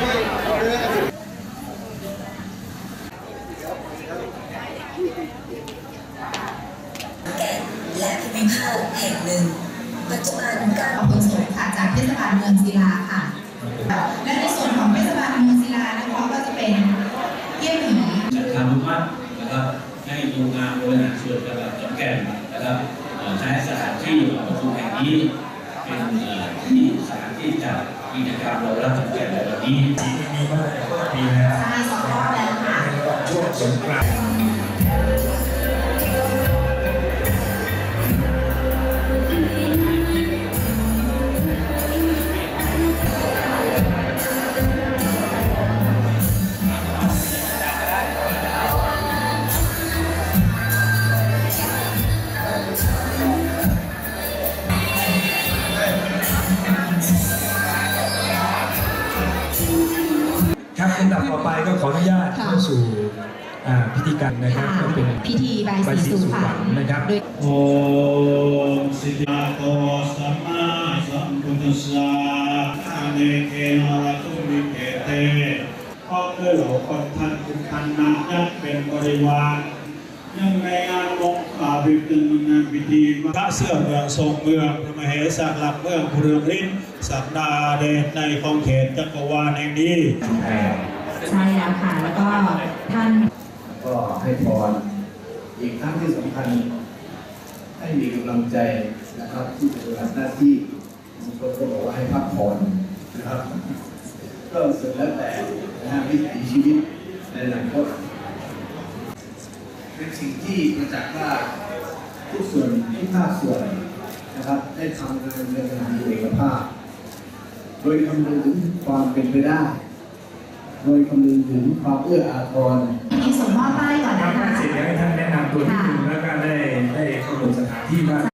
และพิพิธภัณฑ์แห่งหนึ่ง ปัจจุบันการอำเภอสวยค่ะจากเทศบาลเมืองศิลาค่ะ และในส่วนของเทศบาลเมืองศิลานะคะก็จะเป็นเยี่ยมหนีจะทำว่านะครับให้โรงงานบริหารส่วนจังหวัอนแก่นนะครับใช้สถานที่ประชุมแห่งนี้เป็นที่ จัดกิจกรรมเรารับขอนแก่นในวันนี้มีมาหลายปีแล้วใช่สองรอบแล้วค่ะช่วงสงกรานต์ ดับต่อไปก็ขออนุญาตค่ะเข้าสู่อ่าพิธีการนะครับค่ะก็เป็นพิธีใบายใบายสีสีสู่สู่ขขวัวัญญนะครับโดยโอมสิทธาโตสัมมาสัมพุทธัสสะอาเนเกนะระตุมิเกเตเพราะด้วยเหล่าคนท่านทุกท่านนั้นยักเป็นบริวารยังในงานลงอาบิตึงงานพิธีพระเสื้อเมืองทรงเมืองพระมเหสักหลักเมืองภูเรืองลิ้นสักดาเดชในของเขตจักรวาลแห่งนี้ ใช่แล้วค่ะ แล้วก็ท่าน ก็ให้พรอีกครั้งที่สำคัญ ให้มีกำลังใจนะครับที่จะปฏิบัติหน้าที่บางคนก็บอกว่าให้พักผ่อนนะครับ ก็สุดแล้วแต่นะฮะวิถีชีวิตในอนาคตเป็นสิ่งที่ประจักษ์ว่าทุกส่วนทุกภาคส่วนนะครับ ได้ทำงานในงานเอกภาพ โดยคำนึงถึงความเป็นไปได้ โดยคำนึงถึงความเอื้ออาทรที่ส่มอบ